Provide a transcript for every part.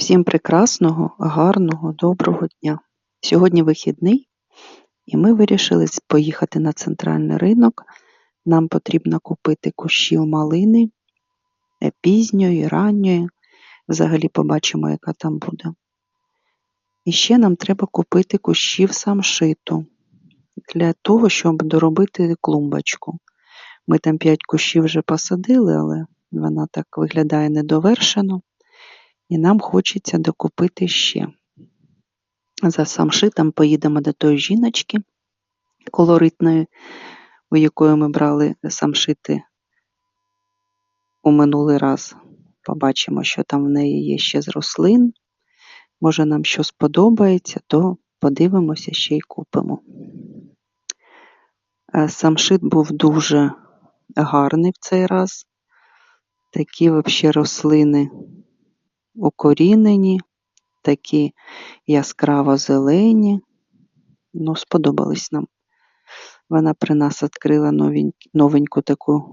Всім прекрасного, гарного, доброго дня. Сьогодні вихідний, і ми вирішили поїхати на центральний ринок. Нам потрібно купити кущів малини е, пізньої, ранньої. Взагалі побачимо, яка там буде. І ще нам треба купити кущів самшиту для того, щоб доробити клумбочку. Ми там 5 кущів вже посадили, але вона так виглядає недовершено. І нам хочеться докупити ще. За самшитом поїдемо до тої жіночки колоритної, у якої ми брали самшити у минулий раз. Побачимо, що там в неї є ще з рослин. Може, нам що сподобається, то подивимося ще й купимо. Е, Самшит був дуже гарний в цей раз. Такі взагалі рослини укорінені, такі яскраво зелені. Ну, сподобались нам. Вона при нас відкрила новень- новеньку таку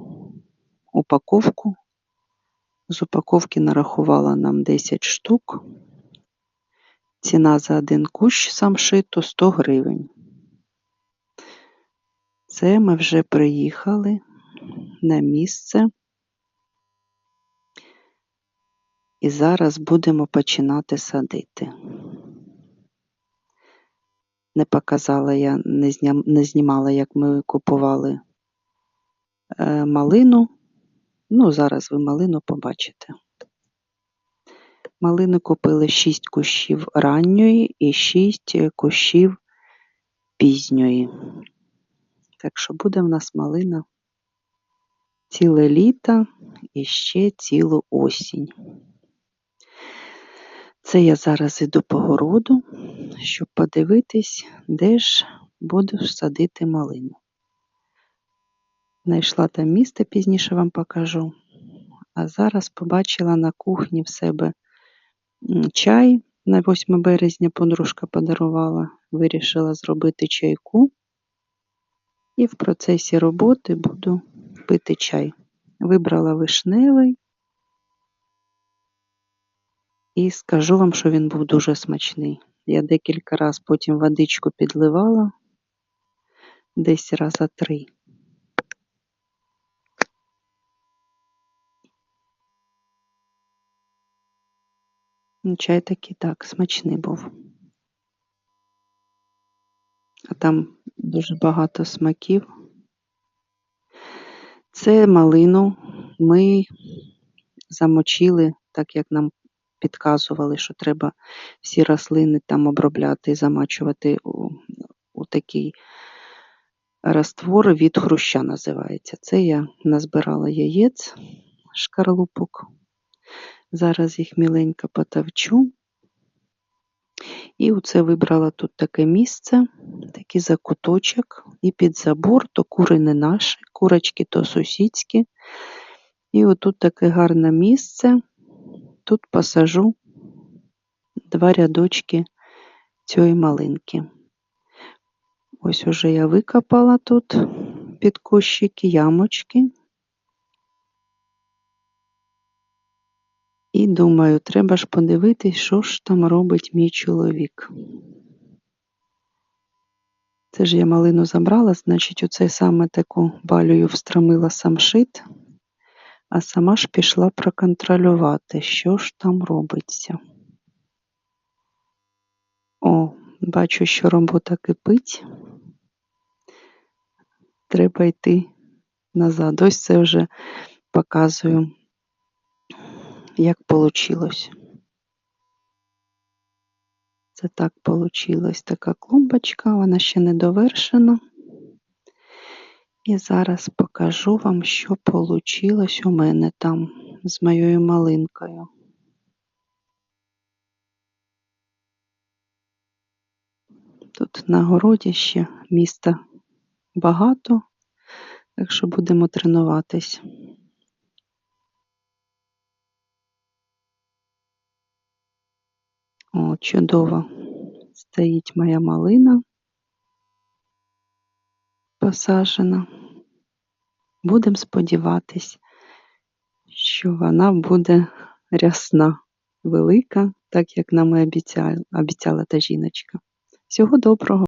упаковку. З упаковки нарахувала нам 10 штук. Ціна за один кущ самшиту 100 гривень. Це ми вже приїхали на місце. І зараз будемо починати садити. Не показала я, не, зням, не знімала, як ми купували е, малину. Ну, зараз ви малину побачите. Малини купили 6 кущів ранньої і 6 кущів пізньої. Так що буде в нас малина ціле літо і ще цілу осінь. Це я зараз іду по городу, щоб подивитись, де ж буду садити малину. Знайшла там місце, пізніше вам покажу. А зараз побачила на кухні в себе чай. На 8 березня подружка подарувала. Вирішила зробити чайку. І в процесі роботи буду пити чай. Вибрала вишневий. І скажу вам, що він був дуже смачний. Я декілька разів потім водичку підливала, десь раза три. Ну, Чай такий так, смачний був. А там дуже багато смаків. Це малину ми замочили, так як нам підказували, що треба всі рослини там обробляти замачувати у, у такий раствор від хруща називається. Це я назбирала яєць, шкарлупок. Зараз їх міленько потовчу. І оце вибрала тут таке місце, такий закуточок, і під забор, то кури не наші, курочки то сусідські. І отут таке гарне місце. Тут посажу два рядочки цієї малинки. Ось уже я викопала тут під кущики ямочки. І думаю, треба ж подивитись, що ж там робить мій чоловік. Це ж я малину забрала, значить, оце саме таку балію встромила самшит, а сама ж пішла проконтролювати, що ж там робиться. О, бачу, що робота кипить. Треба йти назад. Ось це вже показую, як вийшло. Це так вийшло. Така клумбочка, вона ще не довершена. І зараз покажу вам, що вийшло у мене там з моєю малинкою. Тут на городі ще міста багато, так що будемо тренуватись. О, чудово стоїть моя малина посаджена. Будемо сподіватись, що вона буде рясна, велика так як нам і обіцяла, обіцяла та жіночка. Всього доброго!